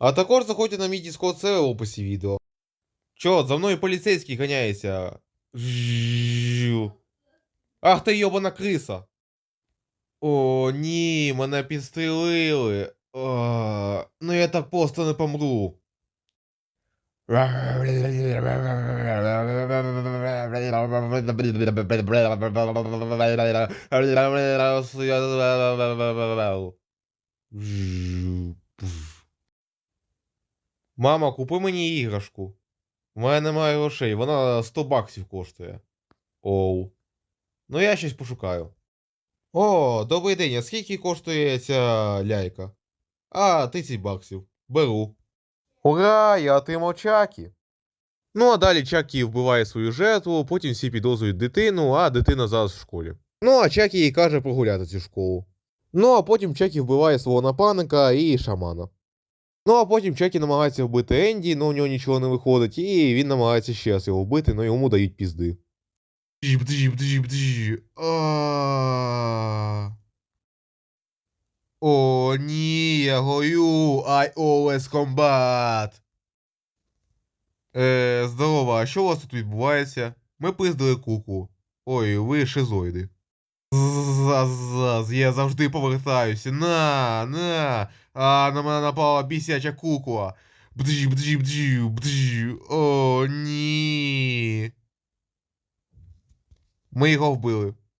А також заходьте на мій Discord сервер в описі відео. Чо, за мною поліцейський ганяється. Жжжю. Ах ти йобана криса. О, ні, мене підстрелили. О, ну я так просто не помру. Мама, купи мені іграшку. У мене немає грошей, вона 100 баксів коштує. Оу. Ну я щось пошукаю. О, добрий день, а скільки коштує ця ляйка? А, 30 баксів. Беру. Ура! Я отримав Чакі. Ну, а далі Чакі вбиває свою жертву, потім всі підозрюють дитину, а дитина зараз в школі. Ну, а Чакі їй каже прогуляти цю школу. Ну, а потім Чакі вбиває свого напарника і шамана. Ну, а потім Чакі намагається вбити Енді, але у нього нічого не виходить, і він намагається ще раз його вбити, але йому дають пізди. О, ні, я горю, I always combat. Е, здорово, а що у вас тут відбувається? Ми пиздили куку. Ой, ви шизоїди. Заз, я завжди повертаюся. На, на. А на мене напала бісяча кукла. Бджі, бджі, бджі, бджі. О, ні. Ми його вбили.